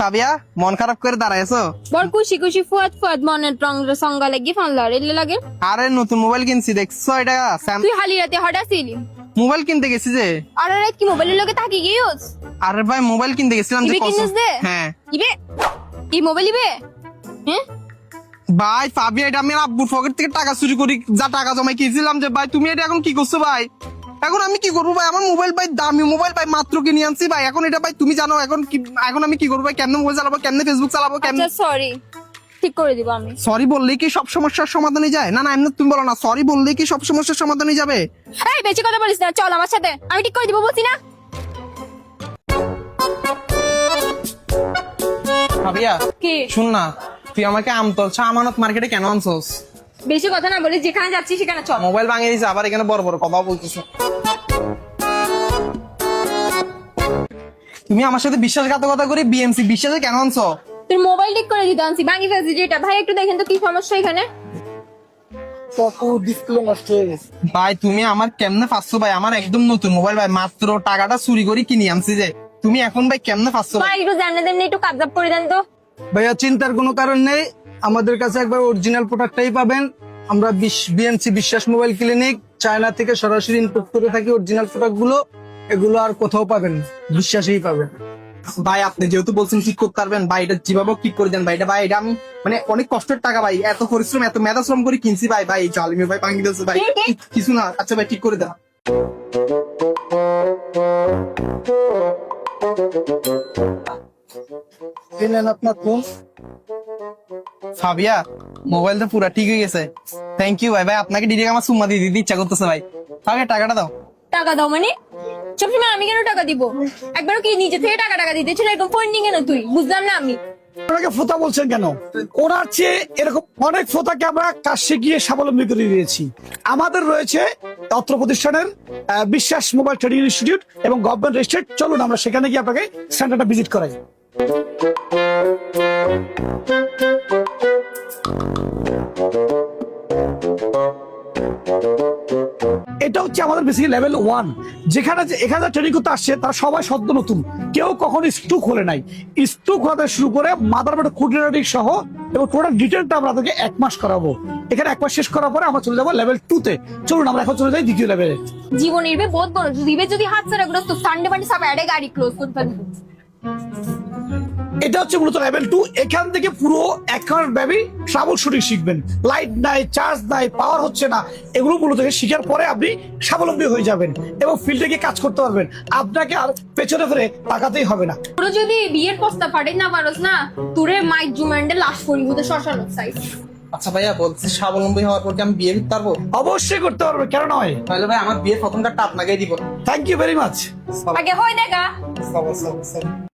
সাবিয়া মন খারাপ করে দাঁড়াইছো? বড় খুশি খুশি ফুয়াদ ফুয়াদ মনের রং সঙ্গা লাগি ফান লড়ে লাগে? আরে নতুন মোবাইল কিনছি দেখছ এটা? স্যাম তুই হালি রাতে হঠাছিলি মোবাইল কিনতে গেছি যে। আর রাত কি মোবাইলের লগে থাকি গিয়েছ আরে ভাই মোবাইল কিনতে গেছিলাম যে দে? হ্যাঁ। ইবে? কি মোবাইল ইবে? হ্যাঁ ভাই সাবিয়া এটা আমি আব্বুর পকেট থেকে টাকা চুরি করি যা টাকা জমাই কিনছিলাম যে ভাই তুমি এটা এখন কি করছ ভাই? এখন আমি কি করব ভাই? আমার মোবাইল ভাই দামি মোবাইল ভাই মাত্র কিনে আনছি ভাই। এখন এটা ভাই তুমি জানো এখন কি এখন আমি কি করব ভাই? কেমনে মোবাইল চালাবো কেমনে ফেসবুক চালাবো কেমনে আচ্ছা সরি ঠিক করে দিব আমি। সরি বললেই কি সব সমস্যার সমাধানে যায়? না না এমনি তুমি বলো না। সরি বললেই কি সব সমস্যার সমাধানে যাবে? এই বেশি কথা বলিস না চল আমার সাথে। আমি ঠিক করে দিব বলছি না? ভাবিয়া কি? শুন না তুই আমাকে আমতল চা আমানত মার্কেটে কেন আনছস? বেশি কথা না বলিস যেখানে যাচ্ছি সেখানে চল। মোবাইল ভাঙিয়ে দিছে আবার এখানে বড় বড় কথা বলতেছ। তুমি আমার সাথে বিশ্বাসঘাতকতা করে বিএমসি বিশ্বাসে কেন আনছো? তোর মোবাইল ঠিক করে দিতে আনছি ভাঙি ফেলছি যেটা। ভাই একটু দেখেন তো কি সমস্যা এখানে। ডিসপ্লে নষ্ট হয়ে গেছে। ভাই তুমি আমার কেমনে পাচ্ছ ভাই? আমার একদম নতুন মোবাইল ভাই মাত্র টাকাটা চুরি করে কিনে আনছি যে। তুমি এখন ভাই কেমনে পাচ্ছ ভাই? একটু জানে দেন একটু কাবজাব করে দেন তো। ভাইয়া চিন্তার কোনো কারণ নেই। আমাদের কাছে একবার অরিজিনাল প্রোডাক্টটাই পাবেন। আমরা বিএমসি বিশ্বাস মোবাইল ক্লিনিক চায়না থেকে সরাসরি ইনপুট করে থাকি অরিজিনাল প্রোডাক্টগুলো এগুলো আর কোথাও পাবেন না। বিশ্বাসেই পাবেন ভাই আপনি যেহেতু বলছেন ঠিক করতে পারবেন ভাই এটা যেভাবে ঠিক করে দেন ভাই এটা ভাই এটা আমি মানে অনেক কষ্টের টাকা ভাই এত পরিশ্রম এত মেধা শ্রম করে কিনছি ভাই ভাই জালিমি ভাই ভাঙি দিয়েছে ভাই। কিছু না আচ্ছা ভাই ঠিক করে দেন। আপনার ফোন সাবিয়া মোবাইলটা পুরা ঠিক হয়ে গেছে। থ্যাংক ইউ ভাই। ভাই আপনাকে ডিরেক্ট আমার সুম্মা দিয়ে দিতে ইচ্ছা করতেছে ভাই। তাহলে টাকাটা দাও। টাকা দাও মানে? সবসময় আমি কেন টাকা দিব? একবারও কি নিজে থেকে টাকা টাকা দিতে ছিল? এরকম ফোন নিয়ে কেন তুই? বুঝলাম না আমি। ওনাকে ফোতা বলছেন কেন? ওনার চেয়ে এরকম অনেক ফোতাকে আমরা কাজ শিখিয়ে স্বাবলম্বী করে দিয়েছি। আমাদের রয়েছে অত্র প্রতিষ্ঠানের আহ, বিশ্বাস মোবাইল ট্রেডিং ইনস্টিটিউট এবং গভর্নমেন্ট রেজিস্ট্রেট। চলুন আমরা সেখানে গিয়ে আপনাকে সেন্টারটা ভিজিট করাই। আমাদের বেসিক লেভেল ওয়ান যেখানে যে এখানে ট্রেনিং করতে আসছে, তারা সবাই সদ্য নতুন। কেউ কখনো স্টু খোলে নাই। স্টু খোলাতে শুরু করে মাদার বোর্ড খুঁটিনাটি সহ এবং টোটাল ডিটেলটা আমরা তাদেরকে এক মাস করাবো। এখানে এক মাস শেষ করার পরে আমরা চলে যাব লেভেল টু তে। চলুন, আমরা এখন চলে যাই দ্বিতীয় লেভেলে জীবন ইরবে বহুত বড় দিবে যদি হাত ছাড়া গুলো সানডে মানডে সব অ্যাডে গাড়ি ক্লোজ করে ফেলব। এটা হচ্ছে মূলত লেভেল টু এখান থেকে পুরো এক ব্যাপী ট্রাভেল শুটিং শিখবেন। লাইট নাই চার্জ নাই পাওয়ার হচ্ছে না। এগুলো মূলত শিখার পরে আপনি স্বাবলম্বী হয়ে যাবেন এবং ফিল্ডে গিয়ে কাজ করতে পারবেন। আপনাকে আর পেছনে ফিরে তাকাতেই হবে না। তোর যদি বিয়ের প্রস্তাব ফাটাই না পারস না তোরে মাইক জুম্যান্ডে লাশ করি বুঝে শ্মশান সাইজ আচ্ছা ভাইয়া বলছি স্বাবলম্বী হওয়ার পর কি আমি বিয়ে করতে পারব? অবশ্যই করতে পারবে কেন নয়? তাহলে ভাই আমার বিয়ের প্রথম কার্ডটা আপনাকেই দিব। থ্যাংক ইউ ভেরি মাচ আগে হয় দেখা। সব, সব, সব।